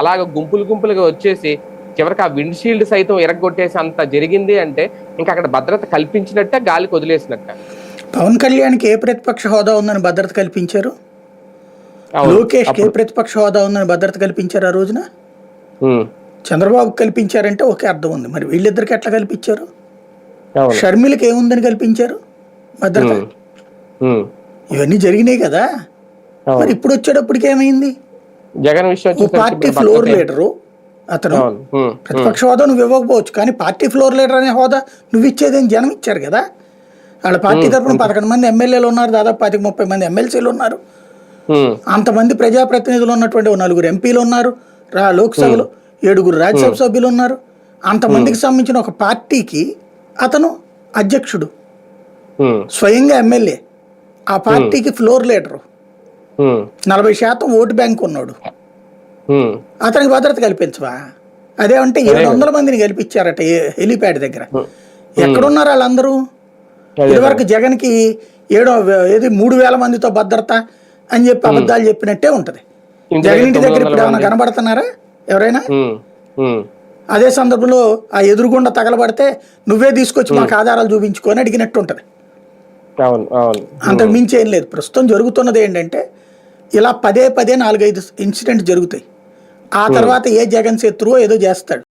అలాగ గుంపులు గుంపులుగా వచ్చేసి చివరికి ఆ విండ్షీల్డ్ సైతం ఎరగొట్టేసి అంత జరిగింది అంటే ఇంకా అక్కడ భద్రత కల్పించినట్టే గాలికి వదిలేసినట్ట. పవన్ కళ్యాణ్కి ఏ ప్రతిపక్ష హోదా ఉందని భద్రత కల్పించారు. లోకేష్కి ఏ ప్రతిపక్ష హోదా ఉందని భద్రత కల్పించారు ఆ రోజున? చంద్రబాబు కల్పించారంటే ఒకే అర్థం ఉంది. మరి వీళ్ళిద్దరికి ఎట్లా కల్పించారు? షర్మిలకి ఏముందని కల్పించారు భద్రత? ఇవన్నీ జరిగినాయి కదా. మరి ఇప్పుడు వచ్చేటప్పటికి ఏమైంది? జగన్ విషయం పార్టీ ఫ్లోర్ లీడరు అతను. ప్రతిపక్ష హోదా నువ్వు ఇవ్వకపోవచ్చు కానీ పార్టీ ఫ్లోర్ లీడర్ అనే హోదా నువ్వు ఇచ్చేదేం జనం ఇచ్చారు కదా. వాళ్ళ పార్టీ తరఫున పదకొండు మంది ఎమ్మెల్యేలు ఉన్నారు దాదాపు పాతిక ముప్పై మంది ఎమ్మెల్సీలు ఉన్నారు. అంతమంది ప్రజాప్రతినిధులు ఉన్నటువంటి నలుగురు ఎంపీలు ఉన్నారు రా లోక్సభలో ఏడుగురు రాజ్యసభ సభ్యులు ఉన్నారు. అంతమందికి సంబంధించిన ఒక పార్టీకి అతను అధ్యక్షుడు. స్వయంగా ఎమ్మెల్యే. ఆ పార్టీకి ఫ్లోర్ లీడరు. నలభై శాతం ఓటు బ్యాంక్ ఉన్నాడు. అతనికి భద్రత కల్పించవా? అదేమంటే ఏడు వందల మందిని కల్పించారట ఏ- హెలిప్యాడ్ దగ్గర. ఎక్కడున్నారు వాళ్ళందరూ. ఇదివరకు జగన్కి ఏడో ఏది మూడు వేల మందితో భద్రత అని చెప్పి అబద్ధాలు చెప్పినట్టే ఉంటది. జగన్ ఇంటి దగ్గర ఇప్పుడు ఏమైనా. కనబడుతున్నారా? ఎవరైనా? అదే సందర్భంలో ఆ ఎదురుగుండా తగలబడితే నువ్వే తీసుకొచ్చి మాకు ఆధారాలు చూపించుకొని అడిగినట్టు ఉంటది అంతకు మించి ఏం లేదు. ప్రస్తుతం జరుగుతున్నది ఏంటంటే ఇలా పదే పదే నాలుగైదు ఇన్సిడెంట్ జరుగుతాయి. ఆ తర్వాత ఏ జగన్ శత్రువో ఏదో చేస్తాడు.